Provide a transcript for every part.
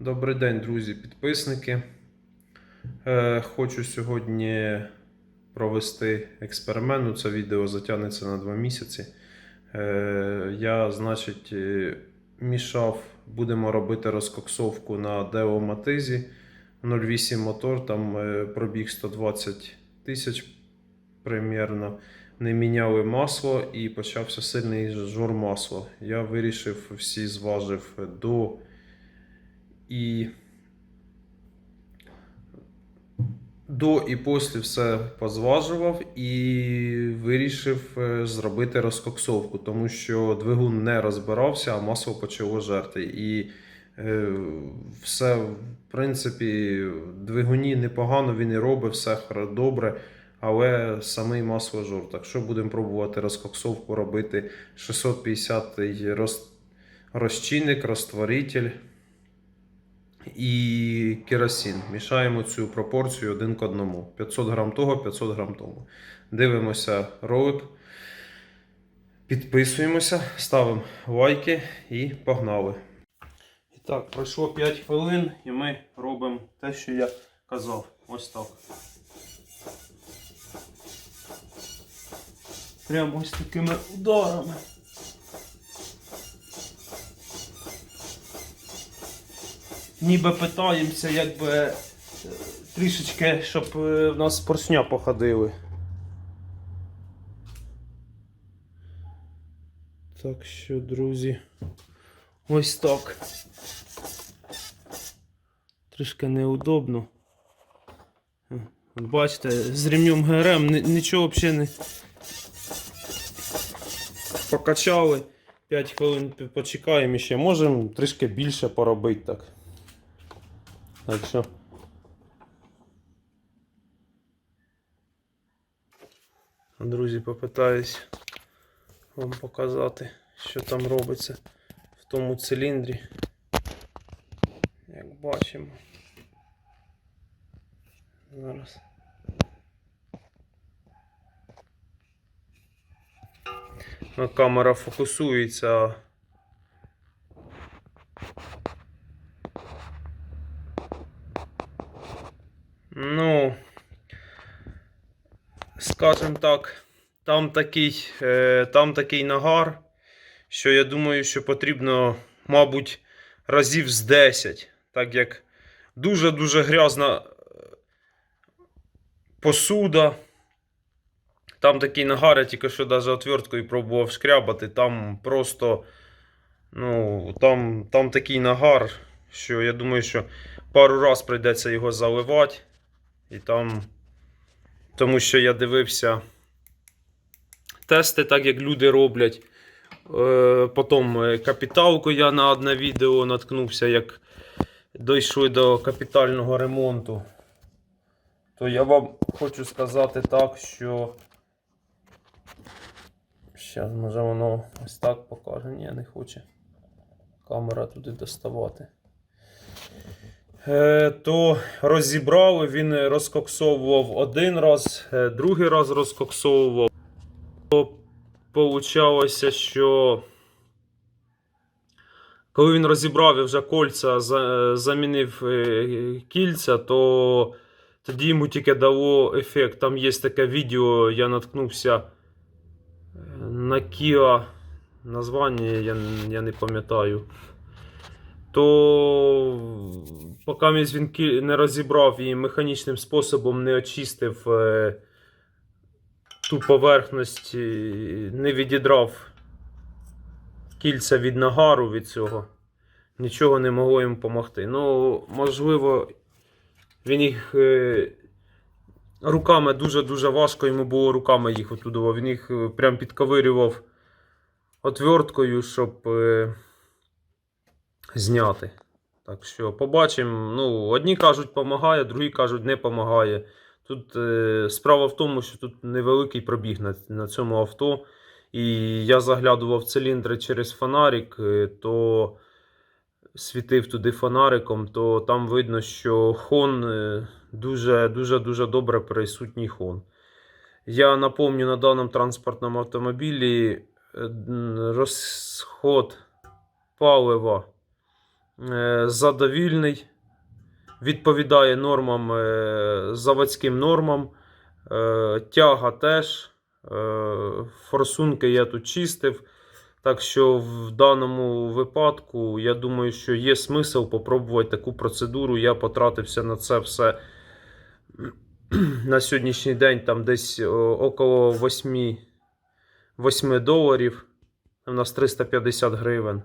Добрий день, друзі, підписники. Е, Хочу сьогодні провести експеримент. Ну, Це відео затягнеться на 2 місяці. Е, Я, значить, е, мішав, будемо робити розкоксовку на Део Матизі 08 мотор, там пробіг 120 тисяч примерно. Не міняли масло і почався сильний жор масла. Я вирішив, всі зважив до і до і після все позважував і вирішив е, зробити розкоксовку, тому що двигун не розбирався, а масло почало жерти. І е, все, в принципі, двигуні непогано він і робить, все добре. Але самий масложор. Так що будемо пробувати розкоксовку робити 650 роз... розчинник, розтворитель і керосин. Мішаємо цю пропорцію один к одному. 500 грам того, 500 грам того. Дивимося ролик. Підписуємося, ставимо лайки і погнали. І так, пройшло 5 хвилин і ми робимо те, що я казав. Ось так. Прямо ось такими ударами. Ніби питаємося, якби е, трішечки, щоб е, в нас поршня походили. Так що, друзі, ось так. Трішки неудобно. Бачите, з ремнем ГРМ нічого взагалі не покачали. 5 хвилин почекаємо ще. Можемо трішки більше поробити так. Так що. Друзі, попитаюсь вам показати, що там робиться в тому циліндрі. Як бачимо. Зараз. Ну, камера фокусується. Ну, скажем так, там такий, е, там такий нагар, що я думаю, що потрібно, мабуть, разів з 10, так як дуже-дуже грязна е, посуда. Там такий нагар, я тільки що навіть отверткою пробував шкрябати, там просто, ну, там, там такий нагар, що я думаю, що пару раз прийдеться його заливати. І там, тому що я дивився тести, так як люди роблять. Е, Потім е, капіталку я на одне відео наткнувся, як дійшли до капітального ремонту. То я вам хочу сказати так, що. Зараз, може воно ось так покаже. Ні, не хоче камера туди доставати. Е, то розібрали, він розкоксовував один раз, е, другий раз розкоксовував. То получалося, що коли він розібрав і вже кольця за- замінив е, кільця, то тоді йому тільки дало ефект. Там є таке відео, я наткнувся е, на Kia. Названня я, я не пам'ятаю то поки він кі- не розібрав і механічним способом не очистив е, ту поверхність, е, не відідрав кільця від нагару від цього, нічого не могло йому допомогти. Ну, можливо, він їх е, руками дуже-дуже важко йому було руками їх отудував. Він їх прям підковирював отверткою, щоб. Зняти. Так що побачимо. Ну, одні кажуть, допомагає, другі кажуть, не допомагає. Тут е, справа в тому, що тут невеликий пробіг на, на цьому авто. І я заглядував циліндри через фонарик, е, то світив туди фонариком, то там видно, що хон е, дуже добре присутній хон. Я напомню, на даному транспортному автомобілі е, розход палива задовільний, відповідає нормам, е, заводським нормам. Е, Тяга теж. Е, Форсунки я тут чистив. Так що в даному випадку, я думаю, що є смисл попробувати таку процедуру. Я потратився на це все на сьогоднішній день там десь около 8, 8 доларів. У нас 350 гривень.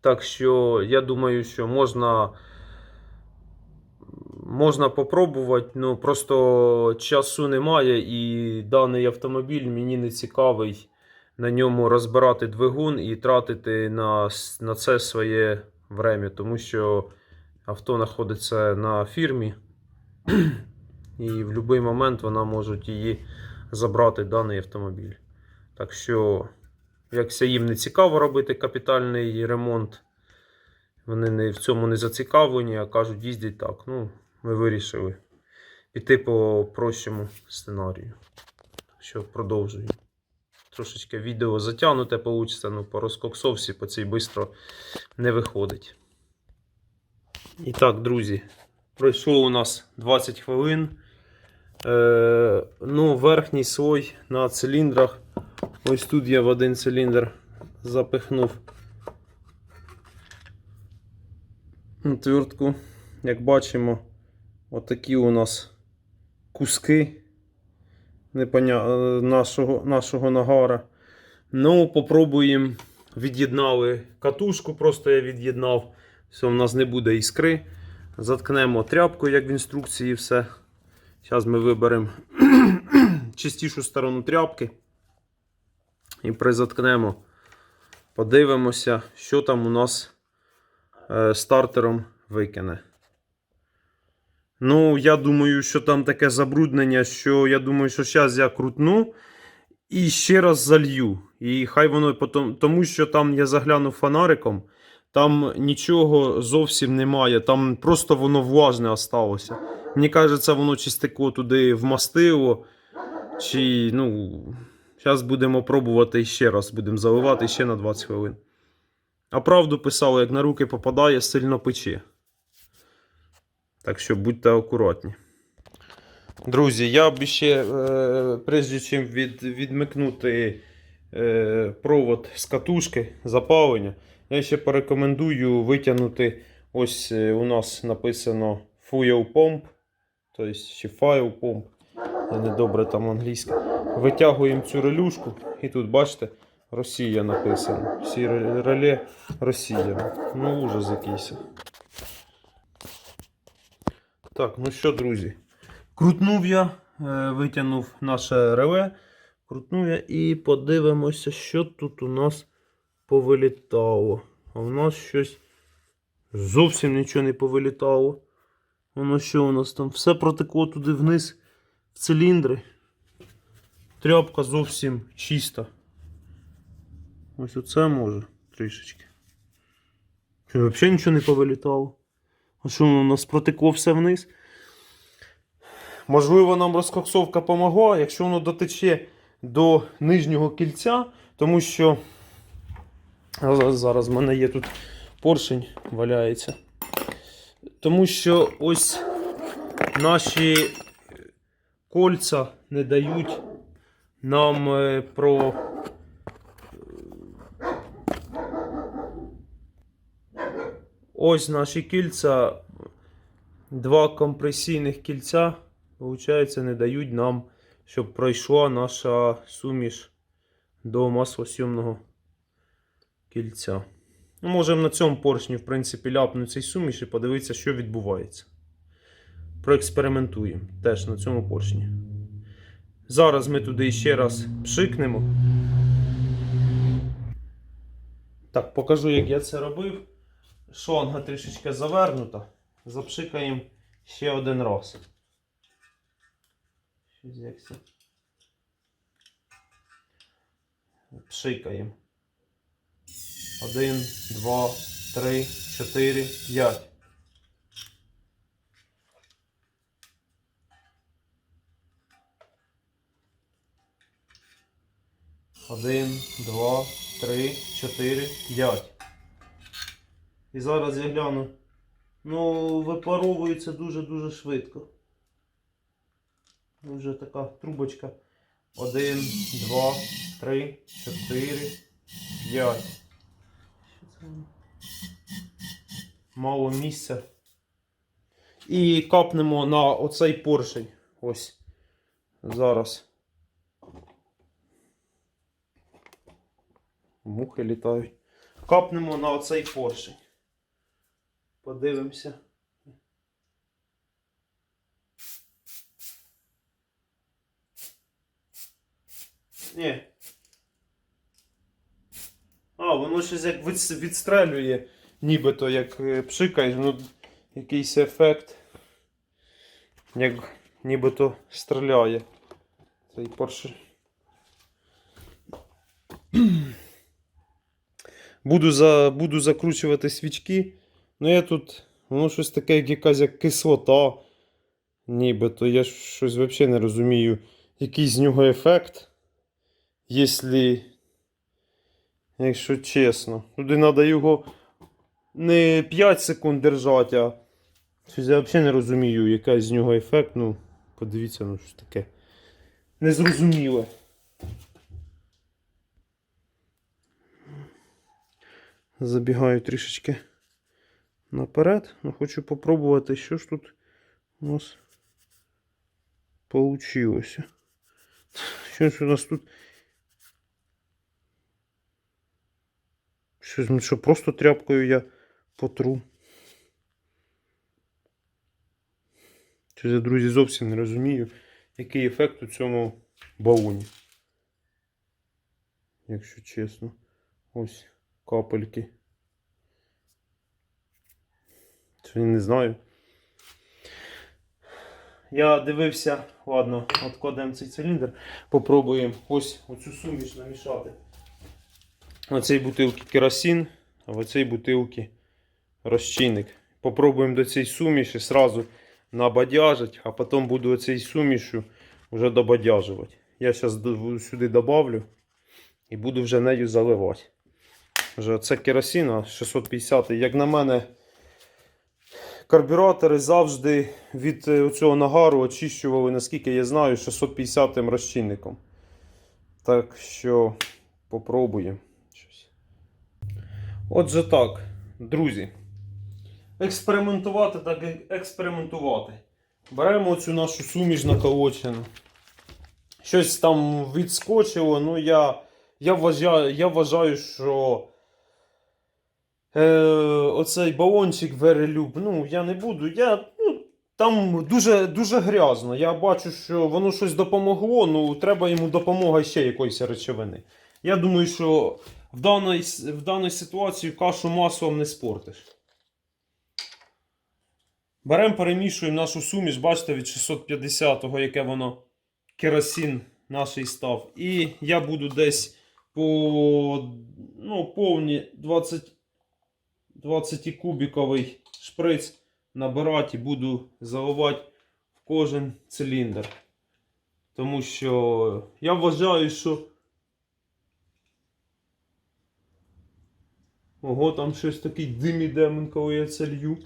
Так що я думаю, що можна, можна попробувати. Ну просто часу немає, і даний автомобіль мені не цікавий на ньому розбирати двигун і тратити на, на це своє время, тому що авто знаходиться на фірмі, і в будь-який момент вона може її забрати даний автомобіль. Так що, якщо їм не цікаво робити капітальний ремонт, вони не, в цьому не зацікавлені, а кажуть, їздять так. Ну, ми вирішили піти по прощому сценарію. Що продовжуємо. Трошечки відео затягнуте вийде, ну по розкоксовці по цій швидко не виходить. І так, друзі, пройшло у нас 20 хвилин. Е, ну, верхній слой на циліндрах. Ось тут я в один циліндр запихнув отвертку. Як бачимо, отакі у нас куски нашого, нашого нагара. Ну, попробуємо. Від'єднали катушку, просто я від'єднав. Все, в нас не буде іскри. Заткнемо тряпку, як в інструкції, все. Зараз ми виберемо чистішу сторону тряпки. І призаткнемо. Подивимося, що там у нас е, стартером викине. Ну, я думаю, що там таке забруднення, що я думаю, що зараз я крутну і ще раз залью. І хай воно потом, тому що там я заглянув фонариком, там нічого зовсім немає, там просто воно влажне осталося. Мені кажеться, воно чистико туди вмастило. Чи, ну, зараз будемо пробувати ще раз, будемо заливати ще на 20 хвилин. А правду писали, як на руки попадає, сильно пече. Так що будьте акуратні. Друзі, я б ще, е, прежде чим від, відмикнути е, провод з катушки запалення, я ще порекомендую витягнути. Ось е, у нас написано Fuel Pump, тобто чи File Pump. Я недобре там англійська. Витягуємо цю релюшку, і тут, бачите, Росія написано. Всі ре- реле Росія. Ну, ужас якийсь. Так, ну що, друзі? Крутнув я, е, витягнув наше реле. Крутнув я і подивимося, що тут у нас повилітало. А у нас щось зовсім нічого не повилітало. Воно що у нас там? Все протекло туди вниз в циліндри. Тряпка зовсім чиста. Ось оце може трішечки. Що, взагалі нічого не повилітало. А що воно у нас протекло все вниз? Можливо, нам розкоксовка помогла, якщо воно дотече до нижнього кільця, тому що зараз в мене є тут поршень валяється. Тому що ось наші кольця не дають нам е, про. Ось наші кільця, два компресійних кільця, виходить, не дають нам, щоб пройшла наша суміш до маслосйомного кільця. Ну, можемо на цьому поршні, в принципі, ляпнути цей суміш і подивитися, що відбувається. Проекспериментуємо теж на цьому поршні. Зараз ми туди ще раз пшикнемо. Так, покажу, як я це робив. Шланга трішечки завернута. Запшикаємо ще один раз. Щось як це. Пшикаємо. Один, два, три, чотири, п'ять. Один, два, три, чотири, п'ять. І зараз я гляну. Ну, випаровується дуже-дуже швидко. Вже така трубочка. Один, два, три, чотири, п'ять. Мало місця. І капнемо на оцей поршень. Ось. Зараз. Мухи літають. Капнемо на оцей поршень. Подивимося. Ні. А, воно щось як від- відстрелює, нібито як е, пшикає, ну якийсь ефект. Як нібито стріляє. Цей поршень. Буду, за, буду закручувати свічки. Ну я тут, воно щось таке, як якась як кислота. Нібито я щось взагалі не розумію, який з нього ефект. Якщо, якщо чесно. Туди треба його не 5 секунд держати, а щось я взагалі не розумію, який з нього ефект. Ну, подивіться, ну що таке. Незрозуміле. Забігаю трішечки наперед. Ну, хочу попробувати, що ж тут у нас получилося. Що ж у нас тут? Щось, ну що, просто тряпкою я потру. Щось я, друзі, зовсім не розумію, який ефект у цьому балоні. Якщо чесно. Ось капельки. Чи не знаю. Я дивився, ладно, откладемо цей циліндр. Попробуємо ось оцю суміш намішати. В цій бутилці керосин, а в цій бутилці розчинник. Попробуємо до цієї суміші сразу набадяжити, а потім буду оцей сумішу вже добадяжувати. Я зараз сюди добавлю і буду вже нею заливати. Вже це керосин 650, як на мене, карбюратори завжди від е, цього нагару очищували, наскільки я знаю, 650 розчинником. Так що попробуємо. Отже так, друзі. Експериментувати так експериментувати. Беремо цю нашу суміш наколочену. Щось там відскочило, ну я, я, вважаю, я вважаю, що е, оцей балончик Верелюб, ну я не буду. Я, ну, там дуже, дуже грязно. Я бачу, що воно щось допомогло, ну треба йому допомога ще якоїсь речовини. Я думаю, що в даній, в даній ситуації кашу маслом не спортиш. Беремо, перемішуємо нашу суміш, бачите, від 650-го, яке воно керосин наш став. І я буду десь по ну, повні 20, 20 кубіковий шприц набирати і буду заливати в кожен циліндр. Тому що я вважаю, що. Ого, там щось такий дим іде, коли я це лью.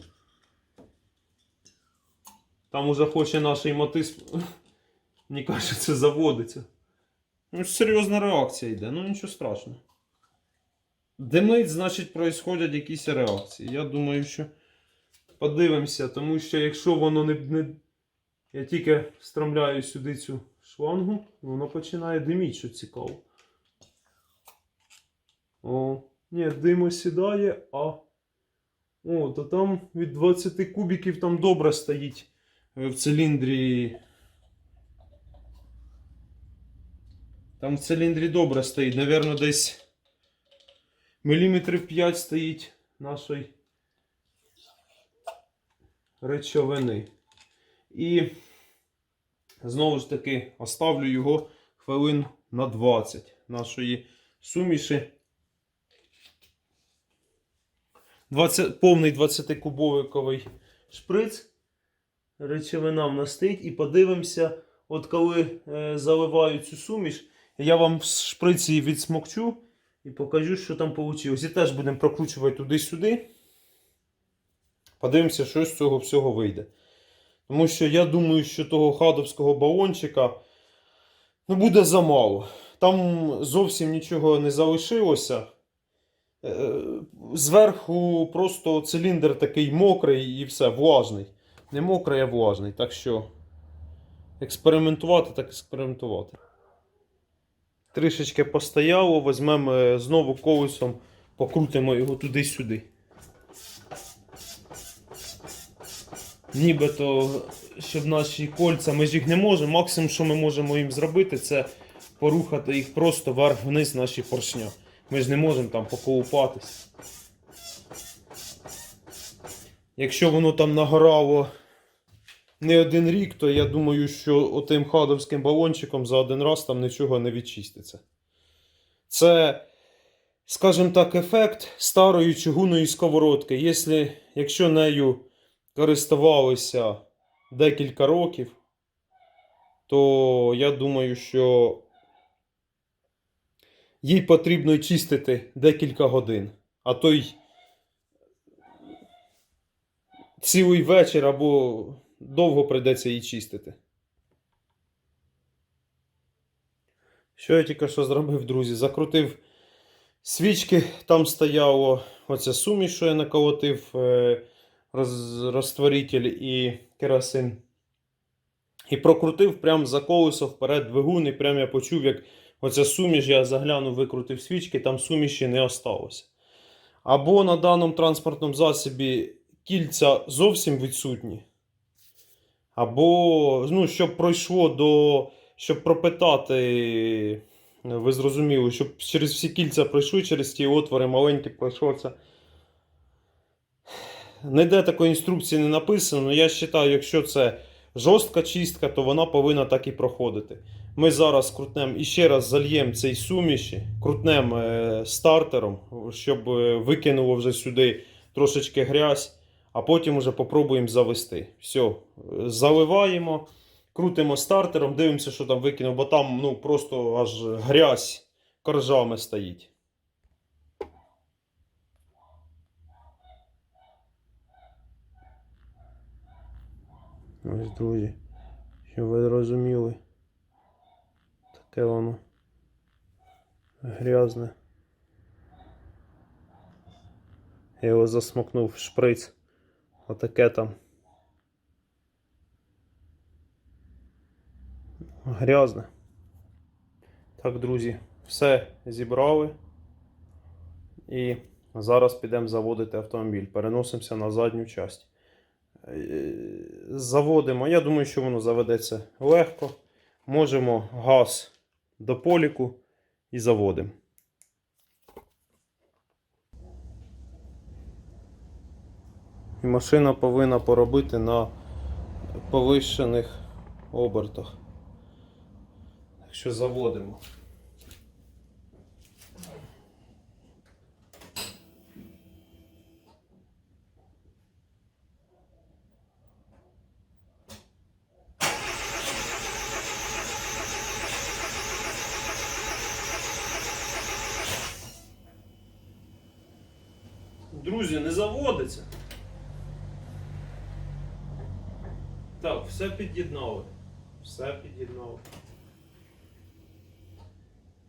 Там уже хоче наш мотис, мені кажеться, заводиться. Ну, серйозна реакція йде, ну нічого страшного. Димить, значить, происходять якісь реакції. Я думаю, що подивимося, тому що якщо воно не. не... Я тільки встромляю сюди цю шлангу, воно починає диміти, що цікаво. О, ні, димо сідає, а. О, то там від 20 кубіків там добре стоїть в циліндрі. Там в циліндрі добре стоїть. Навірно, десь міліметрів 5 стоїть нашої речовини. І знову ж таки оставлю його хвилин на 20 нашої суміші. 20, повний 20-кубовиковий шприц. Речовина в нас стоїть. І подивимося, от коли е, заливаю цю суміш, я вам в шприці відсмокчу і покажу, що там вийшло. І теж будемо прокручувати туди-сюди. Подивимося, що з цього всього вийде. Тому що я думаю, що того хадовського балончика ну, буде замало. Там зовсім нічого не залишилося. Е, Зверху просто циліндр такий мокрий і все, влажний. Не мокрий, а влажний. Так що експериментувати, так експериментувати. Трішечки постояло, візьмемо е, знову колесом, покрутимо його туди-сюди. Нібито, щоб наші кольця, ми ж їх не можемо. Максимум, що ми можемо їм зробити, це порухати їх просто вверх-вниз наші поршня. Ми ж не можемо там поколупатись. Якщо воно там нагорало не один рік, то я думаю, що отим хадовським балончиком за один раз там нічого не відчиститься. Це, скажімо так, ефект старої чугунної сковородки. Якщо, якщо нею користувалися декілька років, то я думаю, що їй потрібно чистити декілька годин, а то й цілий вечір або довго прийдеться її чистити. Що я тільки що зробив, друзі? Закрутив свічки, там стояло оця суміш, що я наколотив, е, роз, розтворитель і керосин. І прокрутив прямо за колесо вперед двигун, і прямо я почув, як оця суміш, я заглянув, викрутив свічки, там суміші не осталося. Або на даному транспортному засобі кільця зовсім відсутні. Або, ну, щоб пройшло до. Щоб пропитати, ви зрозуміли, щоб через всі кільця пройшли, через ті отвори маленькі пройшло. Ніде такої інструкції не написано, але я вважаю, якщо це жорстка чистка, то вона повинна так і проходити. Ми зараз крутнемо і ще раз зальємо цей суміші, крутнемо е, стартером, щоб е, викинуло вже сюди трошечки грязь, а потім вже попробуємо завести. Все, заливаємо, крутимо стартером, дивимося, що там викинув, бо там ну, просто аж грязь коржами стоїть. Ось, друзі, щоб ви розуміли, таке воно грязне. Я його засмокнув в шприц. Отаке там. Грязне. Так, друзі, все зібрали. І зараз підемо заводити автомобіль. Переносимося на задню часть. Е, Заводимо. Я думаю, що воно заведеться легко. Можемо газ до поліку і заводимо. І машина повинна поробити на повищених обертах. Так що заводимо. Друзі, не заводиться. Так, все під'єднали. Все під'єднали.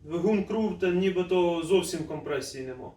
Двигун круте, нібито зовсім компресії нема.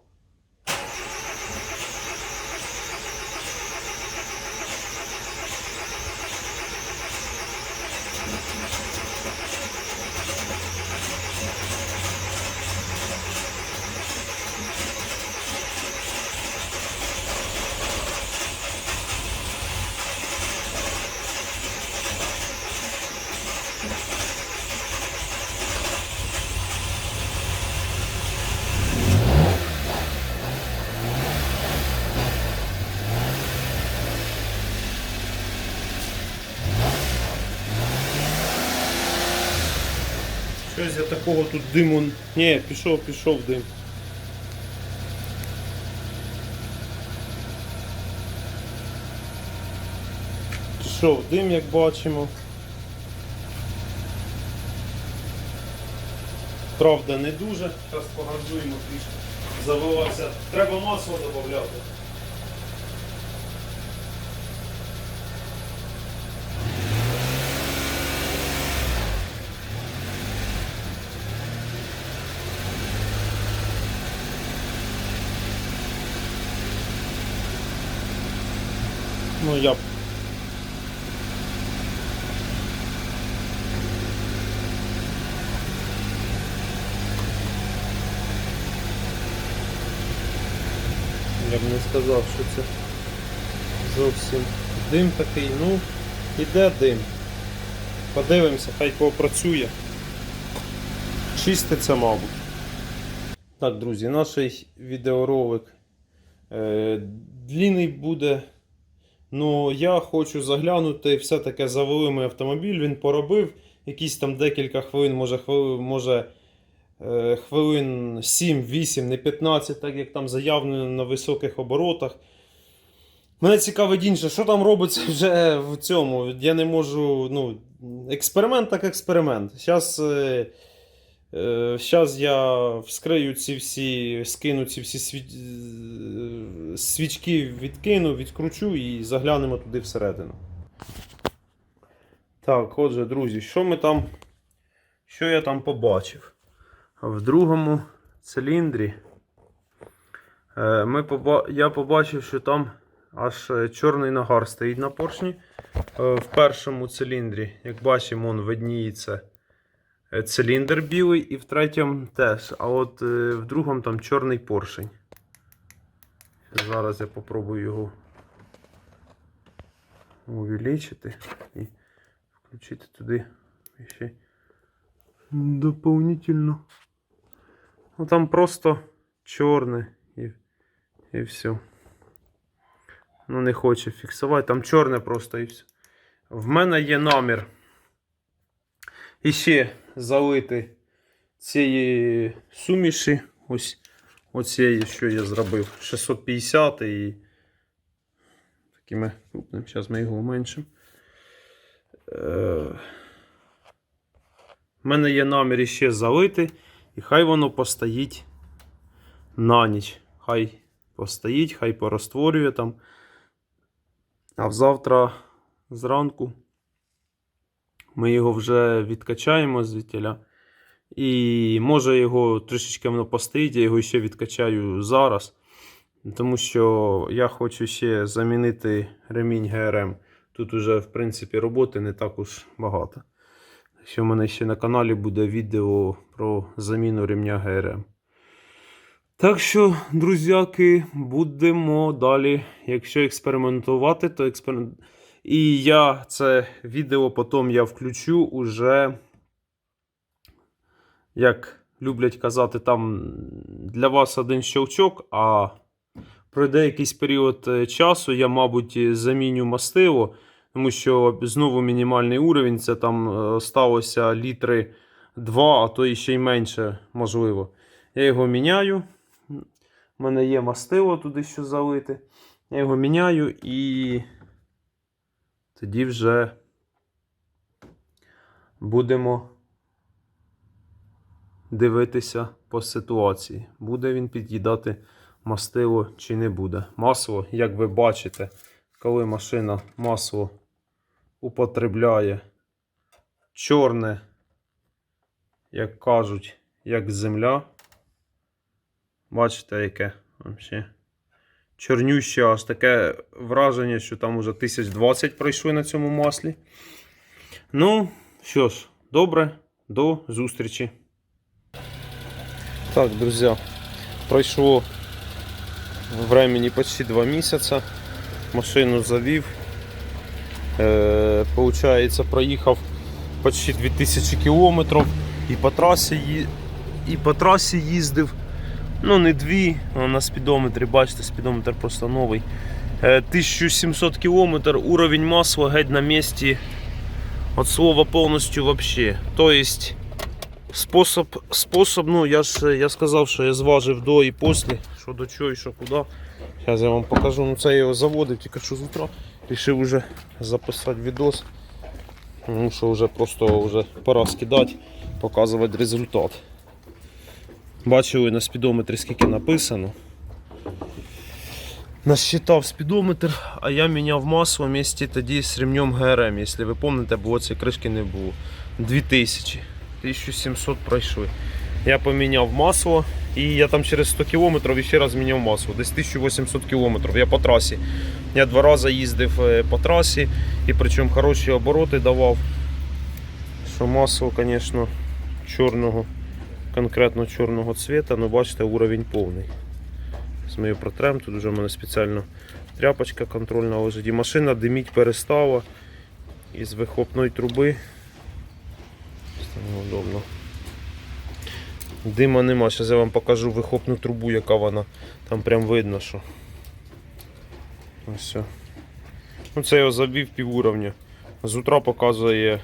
Щось я такого тут диму. Ні, пішов, пішов дим. Пішов дим, як бачимо. Правда, не дуже. Зараз погазуємо трішки. Завелася. Треба масло додати. Ну я Я б не сказав, що це зовсім дим такий, ну, іде дим. Подивимося, хай попрацює. Чиститься, мабуть. Так, друзі, наш відеоролик е, длінний буде. Ну, я хочу заглянути, все-таки завели мій автомобіль, він поробив якісь там декілька хвилин, може, хвилин, може е, хвилин 7-8, не 15, так як там заявлено на високих оборотах. Мене цікавить інше, що там робиться вже в цьому. Я не можу. Ну, експеримент так експеримент. Зараз. Е, е, Зараз я вскрию ці всі, скину ці всі свіч... е, свічки, відкину, відкручу і заглянемо туди всередину. Так, отже, друзі, що ми там. Що я там побачив? В другому циліндрі е, ми поба... я побачив, що там аж чорний нагар стоїть на поршні. В першому циліндрі, як бачимо, он видніється циліндр білий, і в третьому теж. А от е, в другому там чорний поршень. Зараз я попробую його увеличити і включити туди ще дополнительно. Ну там просто чорне і, і все. Ну, не хоче фіксувати. Там чорне просто і все. В мене є намір іще залити цієї суміші. Ось оцієї, що я зробив. 650 і такими крупними. Зараз ми його уменшимо. Е... У мене є намір іще залити, і хай воно постоїть на ніч. Хай постоїть, хай порозтворює там. А завтра зранку ми його вже відкачаємо звідтіля. І може його трішечки воно постоїть, я його ще відкачаю зараз. Тому що я хочу ще замінити ремінь ГРМ. Тут уже, в принципі, роботи не так уж багато. Що в мене ще на каналі буде відео про заміну ремня ГРМ. Так що, друзяки, будемо далі. Якщо експериментувати, то експеримент. І я це відео потім я включу уже, як люблять казати, там для вас один щелчок, а пройде якийсь період е, часу, я, мабуть, заміню мастило, тому що знову мінімальний уровень, це там е, сталося літри 2, а то і ще й менше, можливо. Я його міняю. У мене є мастило туди що залити. Я його міняю і тоді вже будемо дивитися по ситуації. Буде він під'їдати мастило чи не буде. Масло, як ви бачите, коли машина масло употребляє чорне, як кажуть, як земля. Бачите, яке взагалі. Чорнюще, аж таке враження, що там уже 1020 пройшли на цьому маслі. Ну, що ж, добре, до зустрічі. Так, друзі, пройшло времени почти 2 місяці. Машину завів. Е, Получається, проїхав почти 2000 кілометрів і по трасі, і по трасі їздив. Ну, не дві, на спідометрі, бачите, спідометр просто новий. Е, 1700 км, уровень масла геть на місці. От слова повністю вообще. То есть способ, способ, ну я ж я сказав, що я зважив до і після, що до чого і що куди. Зараз я вам покажу, ну це я його заводив, тільки що з. Рішив вже записати відос. Ну що вже просто вже пора скидати, показувати результат. Бачили на спідометрі скільки написано. Насчитав спідометр, а я міняв масло вместе тоді з ремнем ГРМ. Якщо ви пам'ятаєте, бо цієї кришки не було. 2000. 1700 пройшли. Я поміняв масло, І я там через 100 км ще раз міняв масло, десь 1800 км. Я по трасі. Я два рази їздив е, по трасі і причому хороші обороти давав. Що масло, звісно, чорного, конкретно чорного цвіта, ну бачите, уровень повний. З її протрем, тут вже в мене спеціально тряпочка контрольна лежить. І машина диміть перестала із вихлопної труби. Це неудобно. Дима нема, зараз я вам покажу вихлопну трубу, яка вона. Там прям видно, що. Ось. Ну, це його забив пів уровня. З утра показує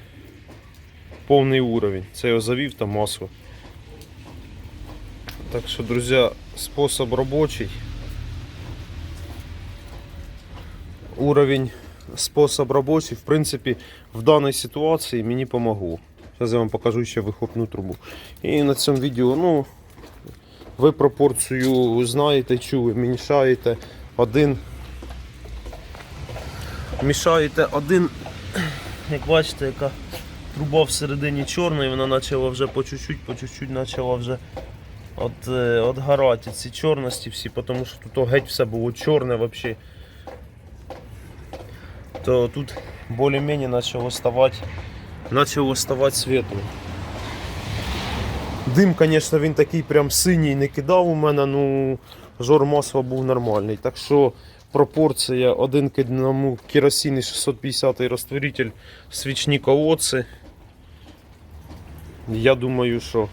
повний уровень. Це його завів там масло. Так що, друзі, спосіб робочий. Уровень спосіб робочий, в принципі, в даній ситуації мені помогло. Зараз я вам покажу ще вихлопну трубу. І на цьому відео, ну, ви пропорцію знаєте, чули, мішаєте один. Мішаєте один, як бачите, яка труба всередині чорна, і вона почала вже по чуть-чуть, по чуть-чуть почала вже от, е, отгорати ці чорності всі, тому що тут геть все було чорне взагалі. То тут більш-менш почало ставати, почало ставати світло. Дим, звісно, він такий прям синій не кидав у мене, ну жор масла був нормальний. Так що пропорція один к одному керосин і 650 розтворитель свічні колодці. Я думаю, що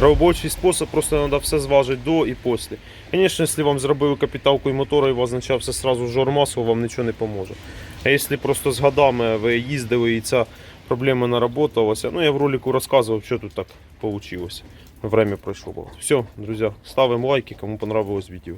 робочий спосіб просто треба все зважити до і після. Звісно, якщо вам зробили капіталку і мотора і у вас почався сразу жор вам нічого не поможе. А якщо просто з годами ви їздили і ця проблема наработалася, ну я в ролику розказував, що тут так вийшло. Время пройшло. Було. Все, друзі, ставимо лайки, кому понравилось відео.